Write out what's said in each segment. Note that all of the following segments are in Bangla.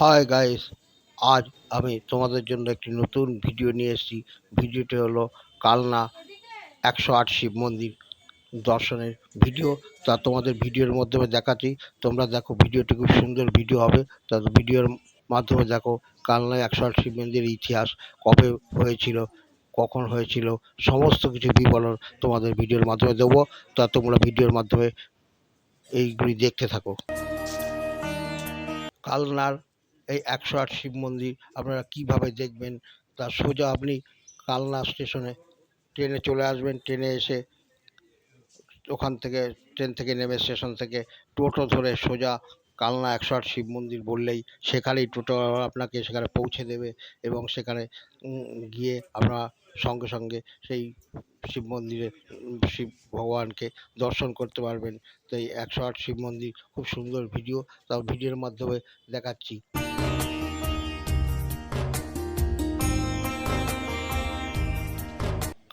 হাই গাইস আজ আমি তোমাদের জন্য একটি নতুন ভিডিও নিয়ে এসেছি। ভিডিওটি হলো কালনা একশো আট শিব মন্দির দর্শনের ভিডিও তা তোমাদের ভিডিওর মাধ্যমে দেখাচ্ছি। তোমরা দেখো ভিডিওটি খুব সুন্দর ভিডিও হবে। তা ভিডিওর মাধ্যমে দেখো কালনা একশো আট শিব মন্দিরের ইতিহাস কবে হয়েছিল, কখন হয়েছিল, সমস্ত কিছু বিবরণ তোমাদের ভিডিওর মাধ্যমে দেবো। তা তোমরা ভিডিওর মাধ্যমে এইগুলি দেখতে থাকো। কালনার এই একশো আট শিব মন্দির আপনারা কীভাবে দেখবেন? তা সোজা আপনি কালনা স্টেশনে ট্রেনে চলে আসবেন, ট্রেনে এসে ওখান থেকে, ট্রেন থেকে নেমে স্টেশন থেকে টোটো ধরে সোজা কালনা একশো আট শিব মন্দির বললেই সেখানেই টোটো আপনাকে সেখানে পৌঁছে দেবে এবং সেখানে গিয়ে আপনারা সঙ্গে সঙ্গে সেই শিব মন্দিরে শিব ভগবানকে দর্শন করতে পারবেন। তো এই একশো আট শিব মন্দির খুব সুন্দর ভিডিও। তার ভিডিওর মাধ্যমে দেখাচ্ছি।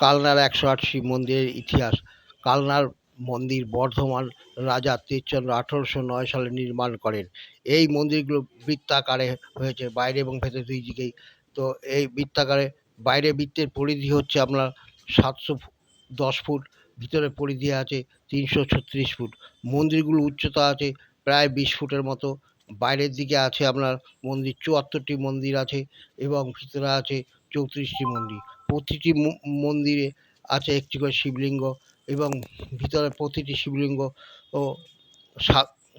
কালনার একশো আট শিব মন্দিরের ইতিহাস। কালনার মন্দির বর্ধমান রাজা তীরচন্দ্র আঠারোশো নয় সালে নির্মাণ করেন। এই মন্দিরগুলো বৃত্তাকারে হয়েছে, বাইরে এবং ভেতর দুই দিকেই। তো এই বৃত্তাকারে বাইরে বৃত্তের পরিধি হচ্ছে আপনার সাতশো দশ ফুট, ভিতরে পরিধি আছে তিনশো ছত্রিশ ফুট। মন্দিরগুলো উচ্চতা আছে প্রায় বিশ ফুটের মতো। বাইরের দিকে আছে আপনার মন্দির চুয়াত্তরটি মন্দির আছে এবং ভিতরে আছে চৌত্রিশটি মন্দির। প্রতিটি মন্দিরে আছে একটি করে শিবলিঙ্গ এবং ভিতরে প্রতিটি শিবলিঙ্গ ও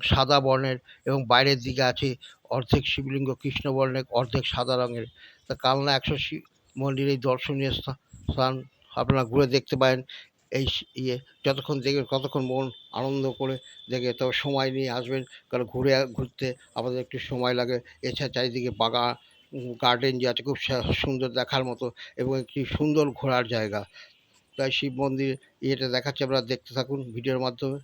সাদা বর্ণের এবং বাইরের দিকে আছে অর্ধেক শিবলিঙ্গ, কৃষ্ণ বর্ণের, অর্ধেক সাদা রঙের। তা কালনা একশো শিব মন্দির দর্শনীয় স্থা- স্থান আপনারা ঘুরে দেখতে পারেন। এই ইয়ে যতক্ষণ দেখবেন, ততক্ষণ মন আনন্দ করে দেখে তবে সময় নিয়ে আসবেন, কারণ ঘুরে ঘুরতে আমাদের একটু সময় লাগে। এছাড়া চারিদিকে বাগান গার্ডেন যে আছে, খুব সুন্দর দেখার মতো এবং একটি সুন্দর ঘোরার জায়গা। তাই শিব মন্দির ইয়েটা দেখাচ্ছি আপনারা দেখতে থাকুন ভিডিওর মাধ্যমে।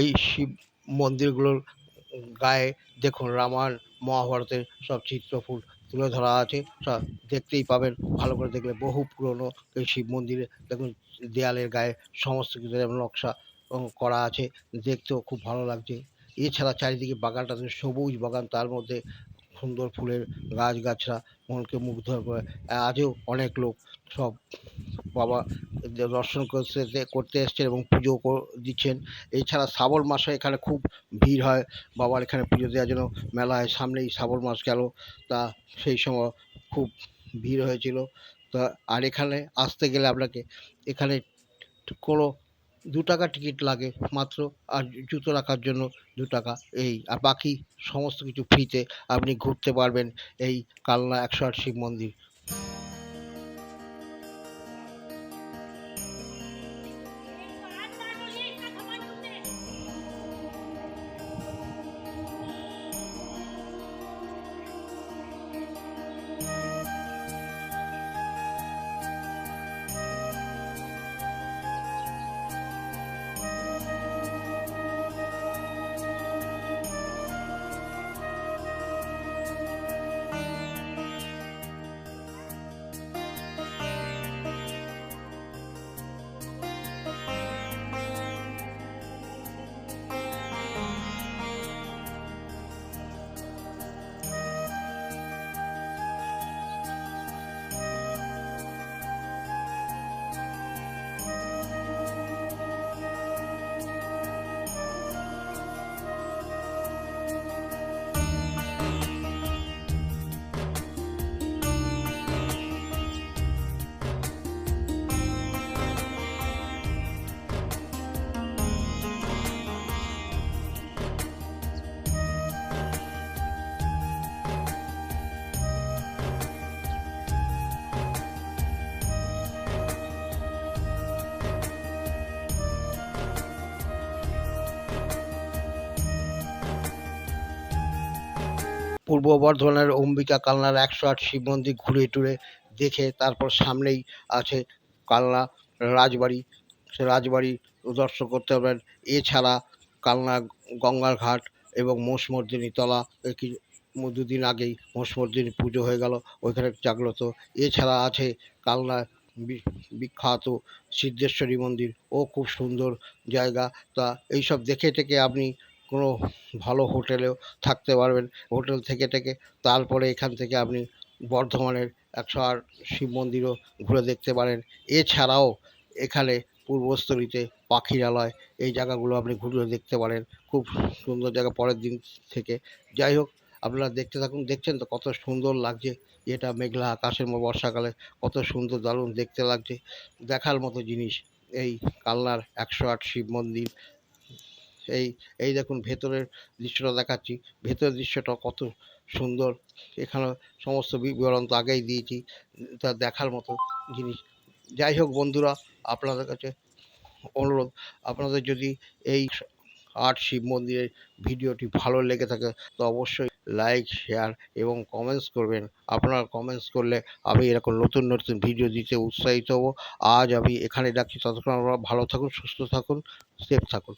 এই শিব মন্দিরগুলোর গায়ে দেখুন রামায়ণ, মহাভারতের সব চিত্রফুল তুলে ধরা আছে। সব দেখতেই পাবেন, ভালো করে দেখলে বহু পুরনো এই শিব মন্দিরে দেখুন দেয়ালের গায়ে সমস্ত কিছু নকশা করা আছে, দেখতেও খুব ভালো লাগছে। এছাড়া চারিদিকে বাগানটা সবুজ বাগান, তার মধ্যে সুন্দর ফুলের গাছগাছরা মনকে মুগ্ধ করে আজও অনেক লোক সব বাবা দর্শন করতে করতে এসছেন এবং পুজো দিচ্ছেন। এছাড়া শ্রাবণ মাসে এখানে খুব ভিড় হয়। বাবার এখানে পুজো দেওয়ার জন্য মেলা হয়। সামনেই শ্রাবণ মাস গেল। তা সেই সময় খুব ভিড় হয়েছিল। তা আর এখানে আসতে গেলে আপনাকে এখানে কোনো দু টাকা টিকিট লাগে মাত্র। আর জুতো রাখার জন্য দু টাকা এই। আর বাকি সমস্ত কিছু ফ্রিতে আপনি ঘুরতে পারবেন এই কালনা একশো আট শিব মন্দির। পূর্ব বর্ধমানের অম্বিকা কালনার একশো আট শিব মন্দির ঘুরে টুরে দেখে তারপর সামনেই আছে কালনা রাজবাড়ি। সে রাজবাড়ি দর্শন করতে পারবেন। এছাড়া কালনা গঙ্গার ঘাট এবং মোষমর্দিনী তলা দুদিন আগেই মোষমর্দিনী পুজো হয়ে গেল, ওইখানে জাগ্রত। এছাড়া আছে কালনা বিখ্যাত সিদ্ধেশ্বরী মন্দির। ও খুব সুন্দর জায়গা। তা এইসব দেখে টেকে আপনি কোনো ভালো হোটেলেও থাকতে পারবেন। হোটেল থেকে টেকে তারপরে এখান থেকে আপনি বর্ধমানের একশো আট শিব মন্দিরও ঘুরে দেখতে পারেন। এছাড়াও এখানে পূর্বস্থলীতে পাখিরালয়, এই জায়গাগুলো আপনি ঘুরে দেখতে পারেন। খুব সুন্দর জায়গা পরের দিন থেকে। যাই হোক, আপনারা দেখতে থাকুন। দেখছেন তো কত সুন্দর লাগছে। এটা মেঘলা আকাশের বর্ষাকালে কত সুন্দর দারুণ দেখতে লাগছে। দেখার মতো জিনিস এই কালনার একশো আট শিব মন্দির। এই এই দেখুন ভেতরের দৃশ্যটা দেখাচ্ছি। ভেতরের দৃশ্যটা কত সুন্দর। এখানে সমস্ত বিবরণ তো আগেই দিয়েছি, তা দেখার মতো জিনিস। যাই হোক বন্ধুরা, আপনাদের কাছে অনুরোধ, আপনাদের যদি এই আট শিব মন্দিরের ভিডিওটি ভালো লেগে থাকে, তো অবশ্যই লাইক, শেয়ার এবং কমেন্টস করবেন। আপনারা কমেন্টস করলে আমি এরকম নতুন নতুন ভিডিও দিতে উৎসাহিত হব। আজ আমি এখানে রাখছি। ততক্ষণ আপনারা ভালো থাকুন, সুস্থ থাকুন সেফ থাকুন।